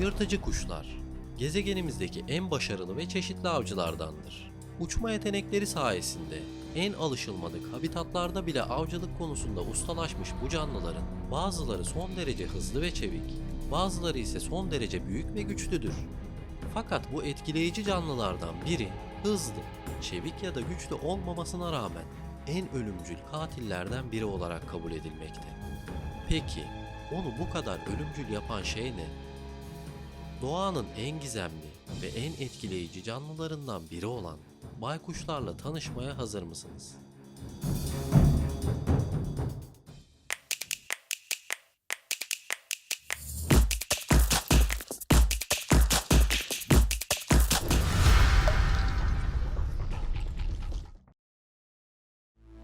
Yırtıcı kuşlar, gezegenimizdeki en başarılı ve çeşitli avcılardandır. Uçma yetenekleri sayesinde en alışılmadık habitatlarda bile avcılık konusunda ustalaşmış bu canlıların bazıları son derece hızlı ve çevik, bazıları ise son derece büyük ve güçlüdür. Fakat bu etkileyici canlılardan biri hızlı, çevik ya da güçlü olmamasına rağmen en ölümcül katillerden biri olarak kabul edilmekte. Peki onu bu kadar ölümcül yapan şey ne? Doğanın en gizemli ve en etkileyici canlılarından biri olan baykuşlarla tanışmaya hazır mısınız?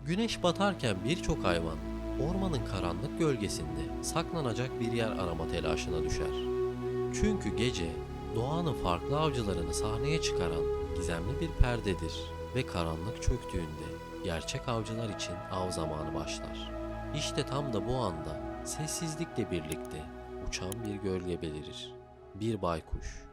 Güneş batarken birçok hayvan ormanın karanlık gölgesinde saklanacak bir yer arama telaşına düşer. Çünkü gece doğanın farklı avcılarını sahneye çıkaran gizemli bir perdedir ve karanlık çöktüğünde gerçek avcılar için av zamanı başlar. İşte tam da bu anda sessizlikle birlikte uçan bir gölge belirir. Bir baykuş.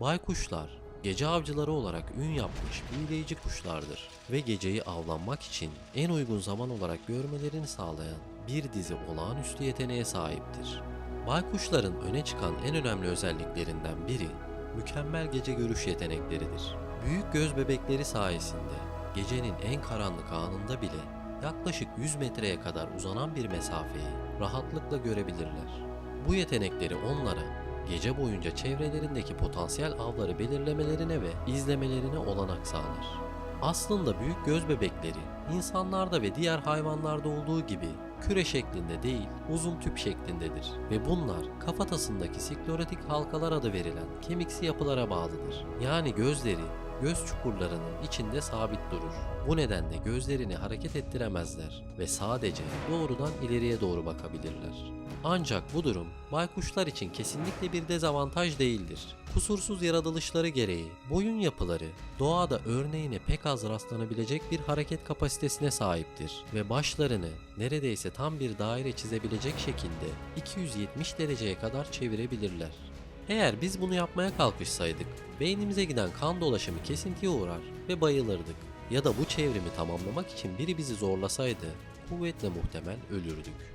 Baykuşlar gece avcıları olarak ün yapmış büyüleyici kuşlardır ve geceyi avlanmak için en uygun zaman olarak görmelerini sağlayan bir dizi olağanüstü yeteneğe sahiptir. Baykuşların öne çıkan en önemli özelliklerinden biri mükemmel gece görüş yetenekleridir. Büyük göz bebekleri sayesinde gecenin en karanlık anında bile yaklaşık 100 metreye kadar uzanan bir mesafeyi rahatlıkla görebilirler. Bu yetenekleri onlara gece boyunca çevrelerindeki potansiyel avları belirlemelerine ve izlemelerine olanak sağlar. Aslında büyük göz bebekleri insanlarda ve diğer hayvanlarda olduğu gibi küre şeklinde değil uzun tüp şeklindedir ve bunlar kafatasındaki sklerotik halkalar adı verilen kemiksi yapılara bağlıdır. Yani gözleri göz çukurlarının içinde sabit durur. Bu nedenle gözlerini hareket ettiremezler ve sadece doğrudan ileriye doğru bakabilirler. Ancak bu durum baykuşlar için kesinlikle bir dezavantaj değildir. Kusursuz yaratılışları gereği boyun yapıları doğada örneğine pek az rastlanabilecek bir hareket kapasitesine sahiptir ve başlarını neredeyse tam bir daire çizebilecek şekilde 270 dereceye kadar çevirebilirler. Eğer biz bunu yapmaya kalkışsaydık, beynimize giden kan dolaşımı kesintiye uğrar ve bayılırdık. Ya da bu çevrimi tamamlamak için biri bizi zorlasaydı, kuvvetle muhtemel ölürdük.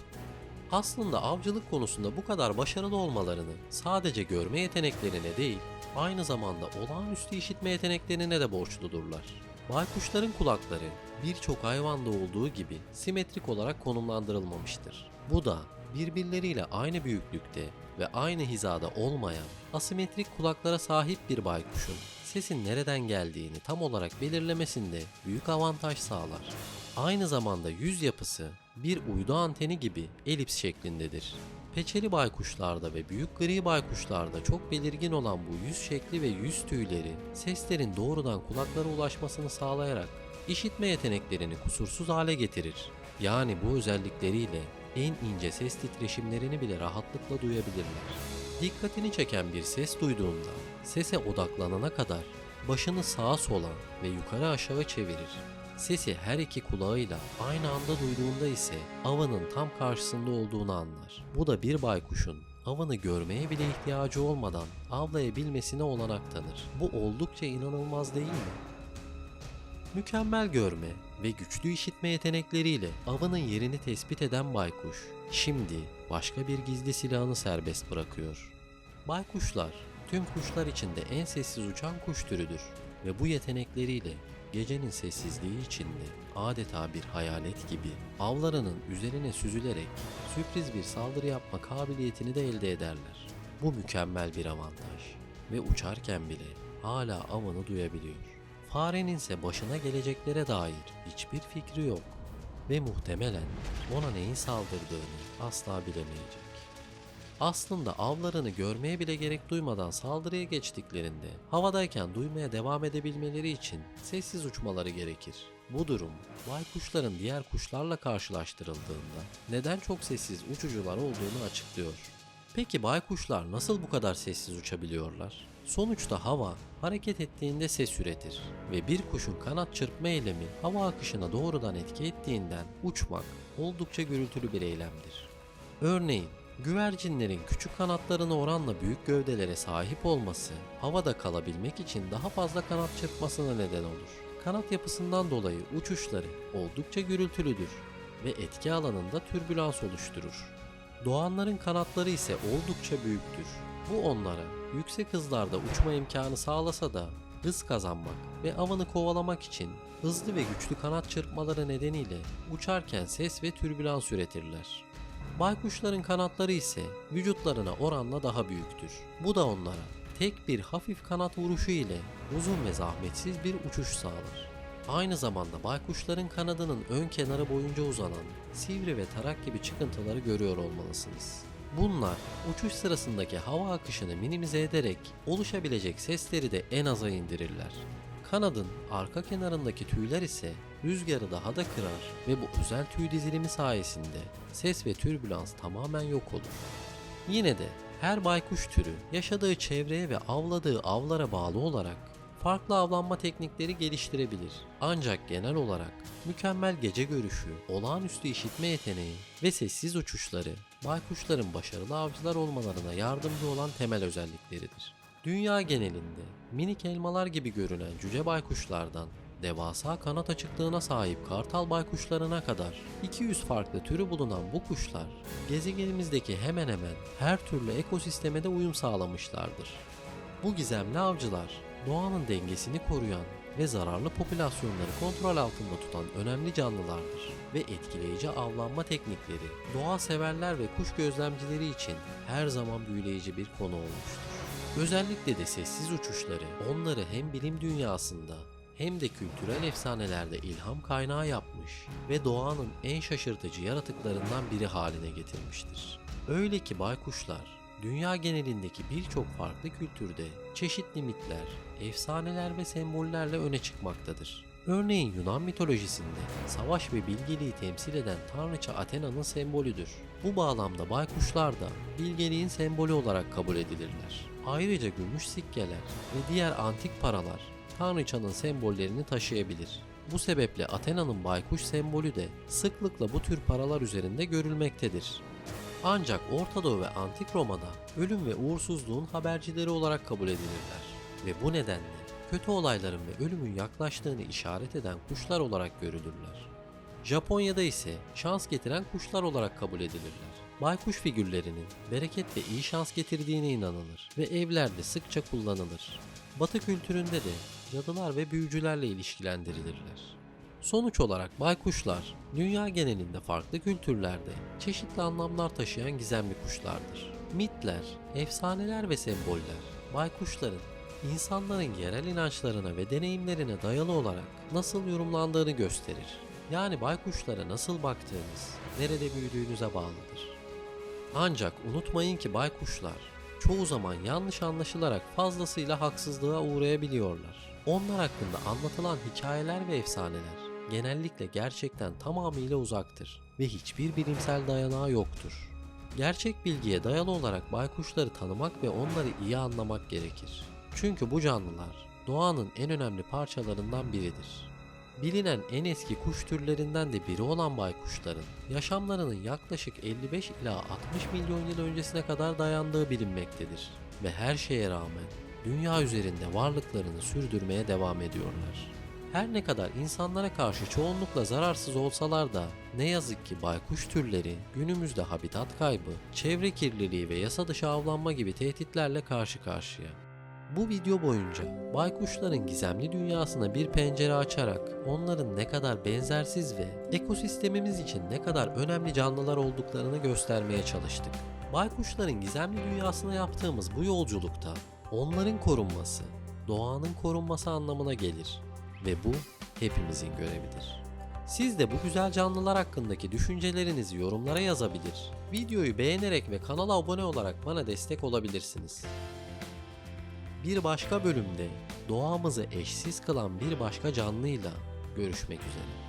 Aslında avcılık konusunda bu kadar başarılı olmalarını sadece görme yeteneklerine değil, aynı zamanda olağanüstü işitme yeteneklerine de borçludurlar. Baykuşların kulakları birçok hayvanda olduğu gibi simetrik olarak konumlandırılmamıştır. Bu da birbirleriyle aynı büyüklükte ve aynı hizada olmayan asimetrik kulaklara sahip bir baykuşun sesin nereden geldiğini tam olarak belirlemesinde büyük avantaj sağlar. Aynı zamanda yüz yapısı bir uydu anteni gibi elips şeklindedir. Peçeli baykuşlarda ve büyük gri baykuşlarda çok belirgin olan bu yüz şekli ve yüz tüyleri seslerin doğrudan kulaklara ulaşmasını sağlayarak işitme yeteneklerini kusursuz hale getirir. Yani bu özellikleriyle en ince ses titreşimlerini bile rahatlıkla duyabilirler. Dikkatini çeken bir ses duyduğunda sese odaklanana kadar başını sağa sola ve yukarı aşağı çevirir. Sesi her iki kulağıyla aynı anda duyduğunda ise avının tam karşısında olduğunu anlar. Bu da bir baykuşun avını görmeye bile ihtiyacı olmadan avlayabilmesine olanak tanır. Bu oldukça inanılmaz değil mi? Mükemmel görme ve güçlü işitme yetenekleriyle avının yerini tespit eden baykuş, şimdi başka bir gizli silahını serbest bırakıyor. Baykuşlar, tüm kuşlar içinde en sessiz uçan kuş türüdür ve bu yetenekleriyle gecenin sessizliği içinde adeta bir hayalet gibi avlarının üzerine süzülerek sürpriz bir saldırı yapma kabiliyetini de elde ederler. Bu mükemmel bir avantaj ve uçarken bile hala avını duyabiliyor. Farenin ise başına geleceklere dair hiçbir fikri yok ve muhtemelen ona neyin saldırdığını asla bilemeyecek. Aslında avlarını görmeye bile gerek duymadan saldırıya geçtiklerinde havadayken duymaya devam edebilmeleri için sessiz uçmaları gerekir. Bu durum baykuşların diğer kuşlarla karşılaştırıldığında neden çok sessiz uçucular olduğunu açıklıyor. Peki baykuşlar nasıl bu kadar sessiz uçabiliyorlar? Sonuçta hava hareket ettiğinde ses üretir ve bir kuşun kanat çırpma eylemi hava akışına doğrudan etki ettiğinden uçmak oldukça gürültülü bir eylemdir. Örneğin Güvercinlerin küçük kanatlarına oranla büyük gövdelere sahip olması, havada kalabilmek için daha fazla kanat çırpmasına neden olur. Kanat yapısından dolayı uçuşları oldukça gürültülüdür ve etki alanında türbülans oluşturur. Doğanların kanatları ise oldukça büyüktür. Bu onlara yüksek hızlarda uçma imkanı sağlasa da hız kazanmak ve avını kovalamak için hızlı ve güçlü kanat çırpmaları nedeniyle uçarken ses ve türbülans üretirler. Baykuşların kanatları ise vücutlarına oranla daha büyüktür. Bu da onlara tek bir hafif kanat vuruşu ile uzun ve zahmetsiz bir uçuş sağlar. Aynı zamanda baykuşların kanadının ön kenarı boyunca uzanan sivri ve tarak gibi çıkıntıları görüyor olmalısınız. Bunlar uçuş sırasındaki hava akışını minimize ederek oluşabilecek sesleri de en aza indirirler. Kanadın arka kenarındaki tüyler ise rüzgarı daha da kırar ve bu özel tüy dizilimi sayesinde ses ve türbülans tamamen yok olur. Yine de her baykuş türü yaşadığı çevreye ve avladığı avlara bağlı olarak farklı avlanma teknikleri geliştirebilir. Ancak genel olarak mükemmel gece görüşü, olağanüstü işitme yeteneği ve sessiz uçuşları baykuşların başarılı avcılar olmalarına yardımcı olan temel özellikleridir. Dünya genelinde minik elmalar gibi görünen cüce baykuşlardan devasa kanat açıklığına sahip kartal baykuşlarına kadar 200 farklı türü bulunan bu kuşlar gezegenimizdeki hemen hemen her türlü ekosisteme de uyum sağlamışlardır. Bu gizemli avcılar doğanın dengesini koruyan ve zararlı popülasyonları kontrol altında tutan önemli canlılardır ve etkileyici avlanma teknikleri doğa severler ve kuş gözlemcileri için her zaman büyüleyici bir konu olmuştur. Özellikle de sessiz uçuşları onları hem bilim dünyasında hem de kültürel efsanelerde ilham kaynağı yapmış ve doğanın en şaşırtıcı yaratıklarından biri haline getirmiştir. Öyle ki baykuşlar dünya genelindeki birçok farklı kültürde çeşitli mitler, efsaneler ve sembollerle öne çıkmaktadır. Örneğin Yunan mitolojisinde savaş ve bilgeliği temsil eden tanrıça Athena'nın sembolüdür. Bu bağlamda baykuşlar da bilgeliğin sembolü olarak kabul edilirler. Ayrıca gümüş sikkeler ve diğer antik paralar tanrıçanın sembollerini taşıyabilir. Bu sebeple Athena'nın baykuş sembolü de sıklıkla bu tür paralar üzerinde görülmektedir. Ancak Orta Doğu ve Antik Roma'da ölüm ve uğursuzluğun habercileri olarak kabul edilirler ve bu nedenle kötü olayların ve ölümün yaklaştığını işaret eden kuşlar olarak görülürler. Japonya'da ise şans getiren kuşlar olarak kabul edilirler. Baykuş figürlerinin bereket ve iyi şans getirdiğine inanılır ve evlerde sıkça kullanılır. Batı kültüründe de cadılar ve büyücülerle ilişkilendirilirler. Sonuç olarak baykuşlar dünya genelinde farklı kültürlerde çeşitli anlamlar taşıyan gizemli kuşlardır. Mitler, efsaneler ve semboller baykuşların insanların yerel inançlarına ve deneyimlerine dayalı olarak nasıl yorumlandığını gösterir. Yani baykuşlara nasıl baktığınız, nerede büyüdüğünüze bağlıdır. Ancak unutmayın ki baykuşlar çoğu zaman yanlış anlaşılarak fazlasıyla haksızlığa uğrayabiliyorlar. Onlar hakkında anlatılan hikayeler ve efsaneler genellikle gerçekten tamamıyla uzaktır ve hiçbir bilimsel dayanağı yoktur. Gerçek bilgiye dayalı olarak baykuşları tanımak ve onları iyi anlamak gerekir. Çünkü bu canlılar doğanın en önemli parçalarından biridir. Bilinen en eski kuş türlerinden de biri olan baykuşların yaşamlarının yaklaşık 55 ila 60 milyon yıl öncesine kadar dayandığı bilinmektedir ve her şeye rağmen dünya üzerinde varlıklarını sürdürmeye devam ediyorlar. Her ne kadar insanlara karşı çoğunlukla zararsız olsalar da ne yazık ki baykuş türleri günümüzde habitat kaybı, çevre kirliliği ve yasa dışı avlanma gibi tehditlerle karşı karşıya. Bu video boyunca baykuşların gizemli dünyasına bir pencere açarak onların ne kadar benzersiz ve ekosistemimiz için ne kadar önemli canlılar olduklarını göstermeye çalıştık. Baykuşların gizemli dünyasına yaptığımız bu yolculukta onların korunması, doğanın korunması anlamına gelir ve bu hepimizin görevidir. Siz de bu güzel canlılar hakkındaki düşüncelerinizi yorumlara yazabilir. Videoyu beğenerek ve kanala abone olarak bana destek olabilirsiniz. Bir başka bölümde doğamızı eşsiz kılan bir başka canlıyla görüşmek üzere.